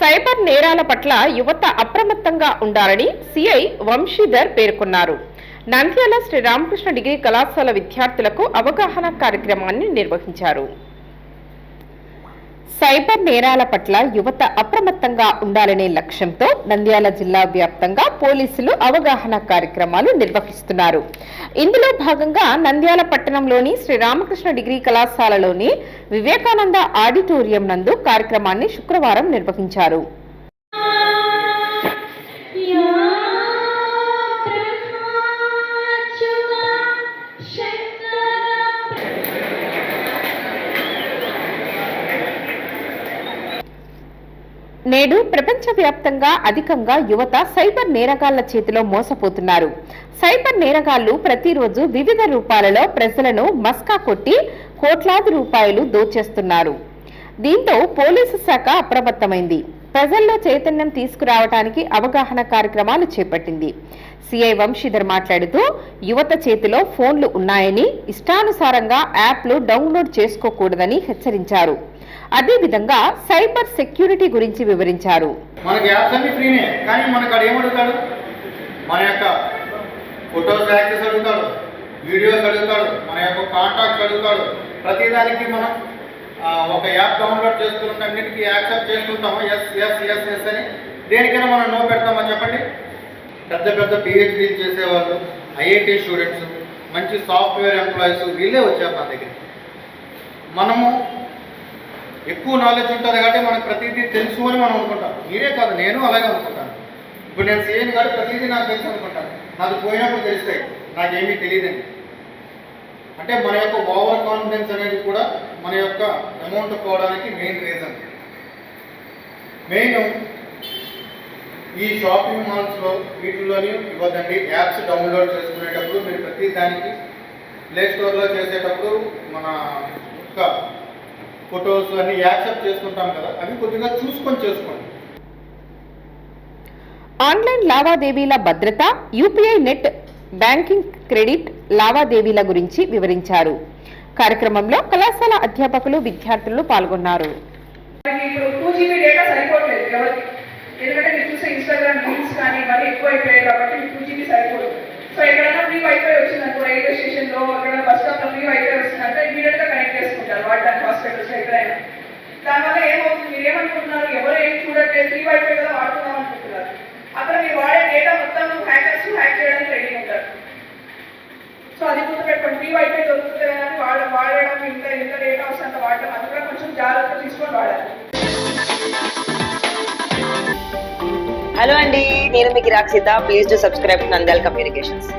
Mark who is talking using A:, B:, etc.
A: Cyber నేరాల పట్ల యువత అప్రమత్తంగా ఉండాలని సిఐ వంశీధర్ పేర్కొన్నారు. నంద్యాల శ్రీ రామకృష్ణ డిగ్రీ కళాశాల విద్యార్థులకు అవగాహన కార్యక్రమాన్ని నిర్వహించారు. సైబర్ నేరాల పట్ల యువత అప్రమత్తంగా ఉండాలనే లక్ష్యంతో నంద్యాల జిల్లా వ్యాప్తంగా పోలీసులు అవగాహన కార్యక్రమాలు నిర్వహిస్తున్నారు. ఇందులో భాగంగా నంద్యాల పట్టణంలోని శ్రీ రామకృష్ణ డిగ్రీ కళాశాలలోని వివేకానంద ఆడిటోరియం నందు కార్యక్రమాన్ని శుక్రవారం నిర్వహించారు. నేడు ప్రపంచవ్యాప్తంగా అధికంగా యువత సైబర్ నేరగాళ్ళ చేతిలో మోసపోతున్నారు. సైబర్ నేరగాళ్ళు ప్రతిరోజు వివిధ రూపాలలో ప్రజలను మస్కా కొట్టి కోట్లాది రూపాయలు దోచేస్తున్నారు. దీంతో పోలీసు శాఖ అప్రమత్తమైంది. ప్రజల్లో చైతన్యం తీసుకురావడానికి అవగాహన కార్యక్రమాలు చేపట్టింది. సిఐ వంశీధర్ మాట్లాడుతూ యువత చేతిలో ఫోన్లు ఉన్నాయని ఇష్టానుసారంగా యాప్లు డౌన్లోడ్ చేసుకోకూడదని హెచ్చరించారు. అదేవిధంగా సైబర్ సెక్యూరిటీ గురించి వివరించారు.
B: మనకి యాప్స్ అన్ని ఫ్రీనే కానీ మనకు అక్కడ ఏమడుగుతాడు మన యొక్క ఫొటోస్ యాక్సెస్ అడుగుతాడు వీడియోస్ అడుగుతాడు మన యొక్క కాంటాక్ట్స్ అడుగుతాడు. ప్రతిదానికి మనం ఒక యాప్ డౌన్లోడ్ చేసుకుంటే అన్నిటికీ యాక్సెప్ట్ చేసుకుంటాము ఎస్ ఎస్ ఎస్ ఎస్ అని. దేనికైనా మనం నో పెడతామా చెప్పండి? పెద్ద పెద్ద పిహెచ్డీలు చేసేవాళ్ళు ఐఐటి స్టూడెంట్స్ మంచి సాఫ్ట్వేర్ ఎంప్లాయీస్ వీళ్ళే వచ్చారు నా దగ్గర మనము ఎక్కువ నాలెడ్జ్ ఉంటుంది కాబట్టి మనకు ప్రతిదీ తెలుసు అని మనం అనుకుంటాం. మీరే కాదు నేను అలాగే అనుకుంటాను. ఇప్పుడు నేను సీఎం కాబట్టి ప్రతిదీ నాకు తెలుసు అనుకుంటాను. నాకు పోయినప్పుడు తెలుస్తాయి. నాకేమీ తెలియదండి. అంటే మన యొక్క ఓవర్ కాన్ఫిడెన్స్ అనేది కూడా మన యొక్క అమౌంట్ పోవడానికి మెయిన్ రీజన్ మెయిన్ ఈ షాపింగ్ మాల్స్లో వీటిల్లోని ఇవ్వదండి. యాప్స్ డౌన్లోడ్ చేసుకునేటప్పుడు మీరు ప్రతి దానికి ప్లే స్టోర్లో చేసేటప్పుడు మన యొక్క ఫొటోస్ అన్ని యాక్సెప్ట్ చేసుకుంటాం కదా. అవి కొద్దిగా చూసుకొని చేసుకోండి.
A: ఆన్లైన్ లావాదేవీల భద్రత యూపీఐ నెట్ బ్యాంకింగ్ క్రెడిట్ లావాదేవీల గురించి వివరించారు. కార్యక్రమంలో కళాశాల అధ్యాపకులు విద్యార్థులు పాల్గొన్నారు.
C: ఎందుకంటే మీరు చూసే ఇన్స్టాగ్రామ్ రీల్స్ కానీ ఇవన్నీ ఎక్కువ అయిపోయాయి కాబట్టి మీకు టూ జీబీ సరిపోదు. సో ఎక్కడైనా ఫ్రీ వైఫై వచ్చిందనుకో రైల్వే స్టేషన్
D: హలో అండి నేను మీకు Rakshitha please to subscribe Nandal communications